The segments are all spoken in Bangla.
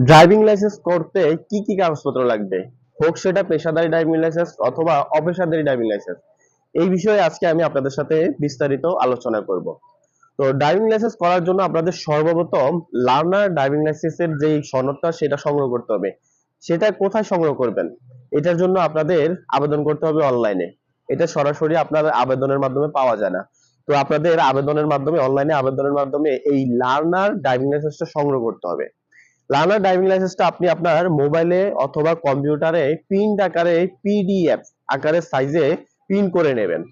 ড্রাইভিং লাইসেন্স করতে কি কি কাগজপত্র লাগবে? হোক সেটা পেশাদারি ড্রাইভিং লাইসেন্স অথবা অপেশাদারি ড্রাইভিং লাইসেন্স এই বিষয়ে আজকে আমি আপনাদের সাথে বিস্তারিত আলোচনা করব। তো ড্রাইভিং লাইসেন্স করার জন্য আপনাদের সর্বপ্রথম লার্নার ড্রাইভিং লাইসেন্সের যে সনদটা, সেটা সংগ্রহ করতে হবে। সেটা কোথায় সংগ্রহ করবেন? এটার জন্য আপনাদের আবেদন করতে হবে অনলাইনে এটা সরাসরি আপনার আবেদনের মাধ্যমে পাওয়া যায় না। তো আপনাদের আবেদনের মাধ্যমে অনলাইনে আবেদনের মাধ্যমে এই লার্নার ড্রাইভিং লাইসেন্সটা সংগ্রহ করতে হবে। লার্নার ড্রাইভিং লাইসেন্সটা আপনি আপনার মোবাইলে অথবা কম্পিউটারে প্রিন্ট আকারে পিডিএফ আকারে সাইজে প্রিন্ট করে নেবেন।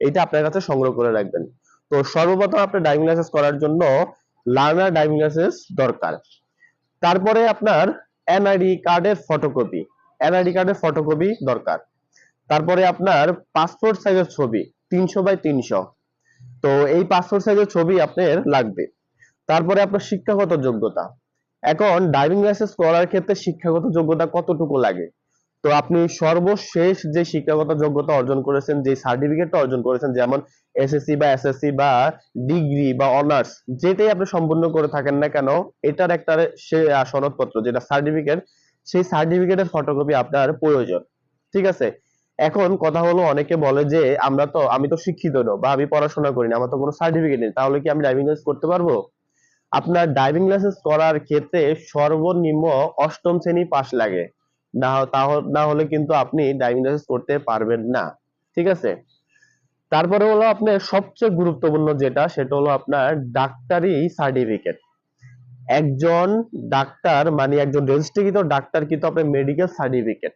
এটা আপনার কাছে সংগ্রহ করে রাখবেন। তো সর্বপ্রথম আপনার ড্রাইভিং লাইসেন্স করার জন্য লার্নার ড্রাইভিং লাইসেন্স দরকার। তারপরে আপনার এনআইডি কার্ডের ফটোকপি এনআইডি কার্ডের ফটোকপি দরকার। তারপরে আপনার পাসপোর্ট সাইজের ছবি, তিনশো বাই তিনশো। তো এই পাসপোর্ট সাইজের ছবি আপনার লাগবে। তারপরে আপনার শিক্ষাগত যোগ্যতা। এখন ড্রাইভিং লাইসেন্স করার ক্ষেত্রে শিক্ষাগত যোগ্যতা কতটুকু লাগে? তো আপনি সর্বশেষ যে শিক্ষাগত যোগ্যতা অর্জন করেছেন, যে সার্টিফিকেটটা অর্জন করেছেন, যেমন এসএসসি বা এসএসসি বা ডিগ্রি বা অনার্স যেটাই আপনি সম্পূর্ণ করে থাকেন না কেন, এটার একটা সে সনদপত্র, যেটা সার্টিফিকেট সেই সার্টিফিকেটের ফটোকপি আপনার প্রয়োজন। ঠিক আছে? এখন কথা হলো, অনেকে বলে যে, আমরা তো, আমি তো শিক্ষিত না বা আমি পড়াশোনা করি না, আমার তো কোনো সার্টিফিকেট নেই, তাহলে কি আমি ড্রাইভিং লাইসেন্স করতে পারব? আপনার ড্রাইভিং লাইসেন্স করার ক্ষেত্রে সর্বনিম্ন অষ্টম শ্রেণি পাশ লাগে। না হলে কিন্তু আপনি ড্রাইভিং লাইসেন্স করতে পারবেন না। ঠিক আছে? তারপরে হলো আপনার সবচেয়ে গুরুত্বপূর্ণ যেটা, সেটা হলো আপনার ডাক্তারি সার্টিফিকেট একজন ডাক্তার মানে একজন রেজিস্ট্রিকৃত ডাক্তার কিন্তু আপনার মেডিকেল সার্টিফিকেট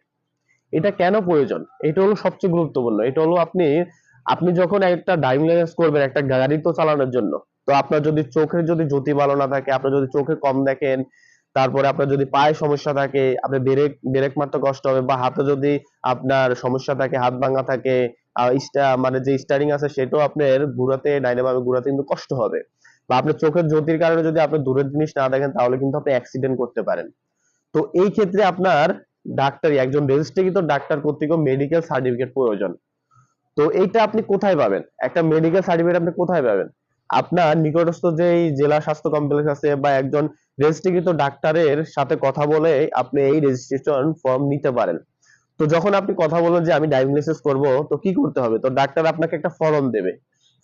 এটা কেন প্রয়োজন? এটা হলো সবচেয়ে গুরুত্বপূর্ণ। এটা হলো আপনি আপনি যখন একটা ড্রাইভিং লাইসেন্স করবেন, একটা গাড়ি তো চালানোর জন্য তো আপনার যদি চোখের যদি জ্যোতি ভালো না থাকে, আপনার যদি চোখে কম দেখেন, তারপরে আপনার যদি পায়ে সমস্যা থাকে আপনার ব্রেক ব্রেক মারতে কষ্ট হবে বা হাতে যদি আপনার সমস্যা থাকে, হাত ভাঙা থাকে মানে যে স্টারিং আছে সেটাও আপনার ঘুরাতে ডাইনে বামে ঘুরাতে কিন্তু কষ্ট হবে। বা আপনার চোখের জ্যোতির কারণে যদি আপনি দূরের জিনিস না দেখেন, তাহলে কিন্তু আপনি অ্যাক্সিডেন্ট করতে পারেন। তো এই ক্ষেত্রে আপনার ডাক্তারি একজন রেজিস্ট্রিকৃত ডাক্তার কর্তৃক মেডিকেল সার্টিফিকেট প্রয়োজন। তো এইটা আপনি কোথায় পাবেন? একটা মেডিকেল সার্টিফিকেট আপনি কোথায় পাবেন? আপনার নিকটস্থ যেই জেলা স্বাস্থ্য কমপ্লেক্স আছে বা একজন রেজিস্ট্রিকৃত ডাক্তারের সাথে কথা বলে আপনি এই রেজিস্ট্রেশন ফর্ম নিতে পারেন। তো যখন আপনি কথা বলেন যে আমি লাইসেন্স করব, তো কি করতে হবে? তো ডাক্তার আপনাকে একটা ফর্ম দেবে।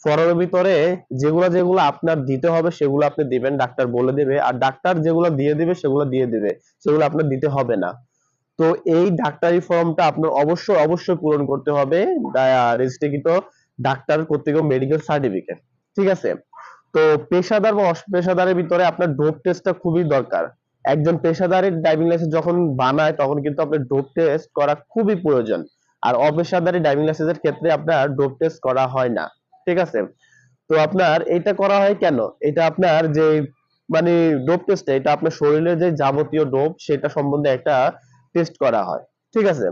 ফর্মের ভিতরে যেগুলো যেগুলো আপনার দিতে হবে, সেগুলো আপনি দিবেন, ডাক্তার বলে দেবে। আর ডাক্তার যেগুলো দিয়ে দিবে, সেগুলো দিয়ে দিবে। সেগুলো আপনার দিতে হবে না। তো এই ডাক্তারি ফর্মটা আপনার অবশ্যই অবশ্যই পূরণ করতে হবে রেজিস্ট্রিকৃত ডাক্তার কর্তৃক মেডিকেল সার্টিফিকেট ঠিক আছে? তো পেশাদার বা অপেশাদারের ভিতরে আপনার ডোপ টেস্টটা খুবই দরকার। একজন পেশাদারের ড্রাইভিং লাইসেন্স যখন বানায়, তখন কিন্তু আপনার ডোপ টেস্ট করা খুবই প্রয়োজন। আর অপেশাদারি ড্রাইভিং লাইসেন্সের ক্ষেত্রে আপনার ডোপ টেস্ট করা হয় না। ঠিক আছে? তো আপনার এটা করা হয় কেন? এটা আপনার যে মানে ডোপ টেস্ট এটা আপনার শরীরের যে যাবতীয় ডোপ সেটা সম্বন্ধে একটা টেস্ট করা হয়। ঠিক আছে?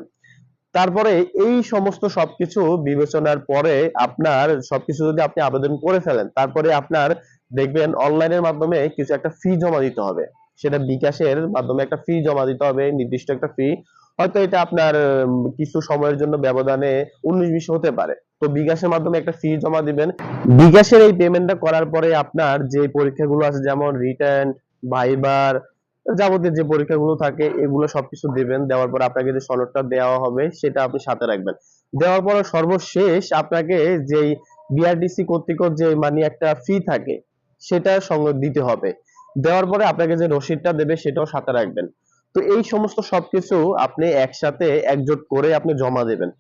তারপরে এই সমস্ত সবকিছু বিবেচনার পরে আপনার সবকিছু যদি আপনি আবেদন করে ফেলেন, তারপরে আপনার দেখবেন অনলাইনের মাধ্যমে কিছু একটা ফি জমা দিতে হবে। সেটা বিকাশের মাধ্যমে একটা ফি জমা দিতে হবে, নির্দিষ্ট একটা ফি হয়তো এটা আপনার কিছু সময়ের জন্য ব্যবধানে উনিশ বিশ হতে পারে। তো বিকাশের মাধ্যমে একটা ফি জমা দিবেন। বিকাশের এই পেমেন্টটা করার পরে আপনার যে পরীক্ষাগুলো আছে, যেমন রিটার্ন ভাইবার যাবতীয় যে পরীক্ষাগুলো থাকে, এগুলো সবকিছু দিবেন। দেওয়ার পর আপনাকে যে সনদটা দেওয়া হবে, সেটা আপনি সাথে রাখবেন। দেওয়ার পর সর্বশেষ আপনাকে যেই বিআরটিসি কর্তৃক যে মানে একটা ফি থাকে, সেটা সঙ্গে দিতে হবে। দেওয়ার পরে আপনাকে যে রসিদটা দেবে, সেটাও সাথে রাখবেন। তো এই সমস্ত সবকিছু আপনি একসাথে একজোট করে আপনি জমা দেবেন।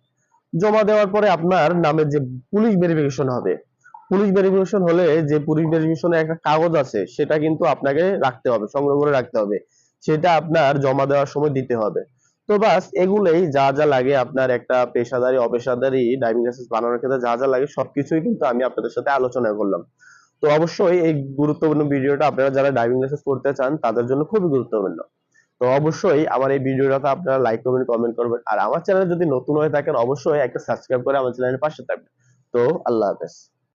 জমা দেওয়ার পরে আপনার নামে যে পুলিশ ভেরিফিকেশন হবে পুলিশ ভেরিফিকেশন হলে যে পুলিশ ভেরিফিকেশনের একটা কাগজ আছে, সেটা কিন্তু আপনাকে রাখতে হবে, সংগ্রহ করে রাখতে হবে। সেটা আপনার জমা দেওয়ার সময় দিতে হবে। তো বাস এগুলোই যা যা লাগে আপনার একটা পেশাদারি, অপেশাদারি ড্রাইভিং লাইসেন্স বানানোর ক্ষেত্রে যা যা লাগে সবকিছুই কিন্তু আমি আপনাদের সাথে আলোচনা করলাম। তো অবশ্যই এই গুরুত্বপূর্ণ ভিডিওটা আপনারা যারা ড্রাইভিং লাইসেন্স করতে চান, তাদের জন্য খুবই গুরুত্বপূর্ণ। তো অবশ্যই আমার এই ভিডিওটাতে আপনারা লাইক করবেন কমেন্ট করবেন। আর আমার চ্যানেল যদি নতুন হয়ে থাকেন, অবশ্যই একটা সাবস্ক্রাইব করে আমার চ্যানেলের পাশে থাকবেন। তো আল্লাহ হাফেজ।